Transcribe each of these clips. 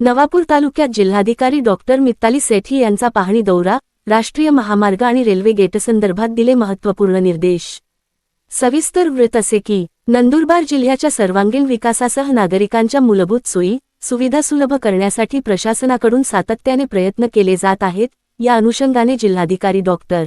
नवापूर तालुक्यात जिल्हाधिकारी डॉक्टर मित्ताली सेठी यांचा पाहणी दौरा राष्ट्रीय महामार्ग आणि रेल्वे गेटसंदर्भात दिले महत्त्वपूर्ण निर्देश. सविस्तर वृत्त असे की नंदुरबार जिल्ह्याच्या सर्वांगीण विकासासह नागरिकांच्या मूलभूत सोयी सुविधा सुलभ करण्यासाठी प्रशासनाकडून सातत्याने प्रयत्न केले जात आहेत या अनुषंगाने जिल्हाधिकारी डॉक्टर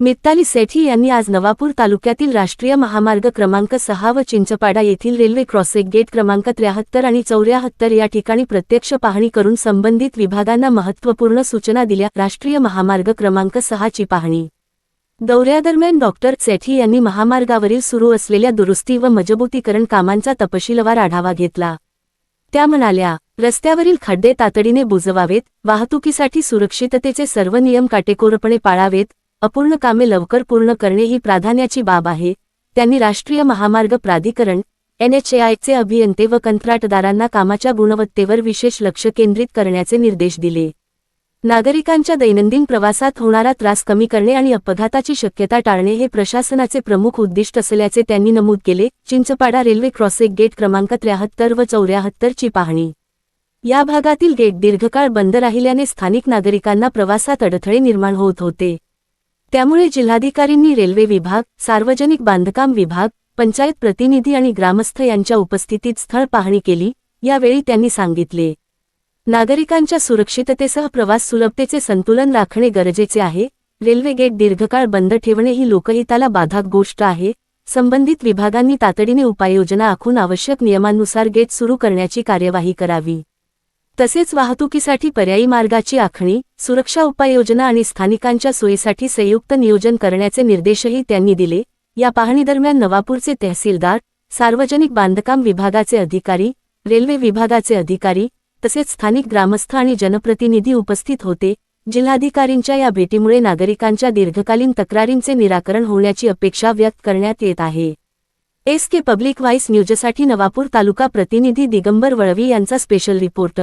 मित्ताली सेठी यांनी आज नवापूर तालुक्यातील राष्ट्रीय महामार्ग क्रमांक सहा व चिंचपाडा येथील रेल्वे क्रॉसिंग गेट क्रमांक त्र्याहत्तर आणि चौऱ्याहत्तर या ठिकाणी प्रत्यक्ष पाहणी करून संबंधित विभागांना महत्त्वपूर्ण सूचना दिल्या. राष्ट्रीय महामार्ग क्रमांक सहाची पाहणी. दौऱ्यादरम्यान डॉक्टर सेठी यांनी महामार्गावरील सुरू असलेल्या दुरुस्ती व मजबूतीकरण कामांचा तपशीलवार आढावा घेतला. त्या म्हणाल्या रस्त्यावरील खड्डे तातडीने बुजवावेत वाहतुकीसाठी सुरक्षिततेचे सर्व नियम काटेकोरपणे पाळावेत अपूर्ण कामे लवकर पूर्ण करणे ही प्राधान्याची बाब आहे. त्यांनी राष्ट्रीय महामार्ग प्राधिकरण एनएचएआयचे अभियंते व कंत्राटदारांना कामाच्या गुणवत्तेवर विशेष लक्ष केंद्रित करण्याचे निर्देश दिले. नागरिकांच्या दैनंदिन प्रवासात होणारा त्रास कमी करणे आणि अपघाताची शक्यता टाळणे हे प्रशासनाचे प्रमुख उद्दिष्ट असल्याचे त्यांनी नमूद केले. चिंचपाडा रेल्वे क्रॉसिंग गेट क्रमांक त्र्याहत्तर व चौऱ्याहत्तरची पाहणी. या भागातील गेट दीर्घकाळ बंद राहिल्याने स्थानिक नागरिकांना प्रवासात अडथळे निर्माण होत होते. त्यामुळे जिल्हाधिकारींनी रेल्वे विभाग सार्वजनिक बांधकाम विभाग पंचायत प्रतिनिधी आणि ग्रामस्थ यांच्या उपस्थितीत स्थळ पाहणी केली यावेळी त्यांनी सांगितले. नागरिकांच्या सुरक्षिततेसह प्रवास सुलभतेचे संतुलन राखणे गरजेचे आहे. रेल्वे गेट दीर्घकाळ बंद ठेवणे ही लोकहिताला बाधक गोष्ट आहे. संबंधित विभागांनी तातडीने उपाययोजना आखून आवश्यक नियमांनुसार गेट सुरू करण्याची कार्यवाही करावी. तसेच वाहतुकीसाठी पर्यायी मार्गाची आखणी सुरक्षा उपाययोजना आणि स्थानिकांच्या सोयीसाठी संयुक्त नियोजन करण्याचे निर्देशही त्यांनी दिले. या पाहणीदरम्यान नवापूरचे तहसीलदार सार्वजनिक बांधकाम विभागाचे अधिकारी रेल्वे विभागाचे अधिकारी तसेच स्थानिक ग्रामस्थ आणि जनप्रतिनिधी उपस्थित होते. जिल्हाधिकारींच्या या भेटीमुळे नागरिकांच्या दीर्घकालीन तक्रारींचे निराकरण होण्याची अपेक्षा व्यक्त करण्यात येत आहे. एस के पब्लिक व्हाईस न्यूजसाठी नवापूर तालुका प्रतिनिधी दिगंबर वळवी यांचा स्पेशल रिपोर्ट.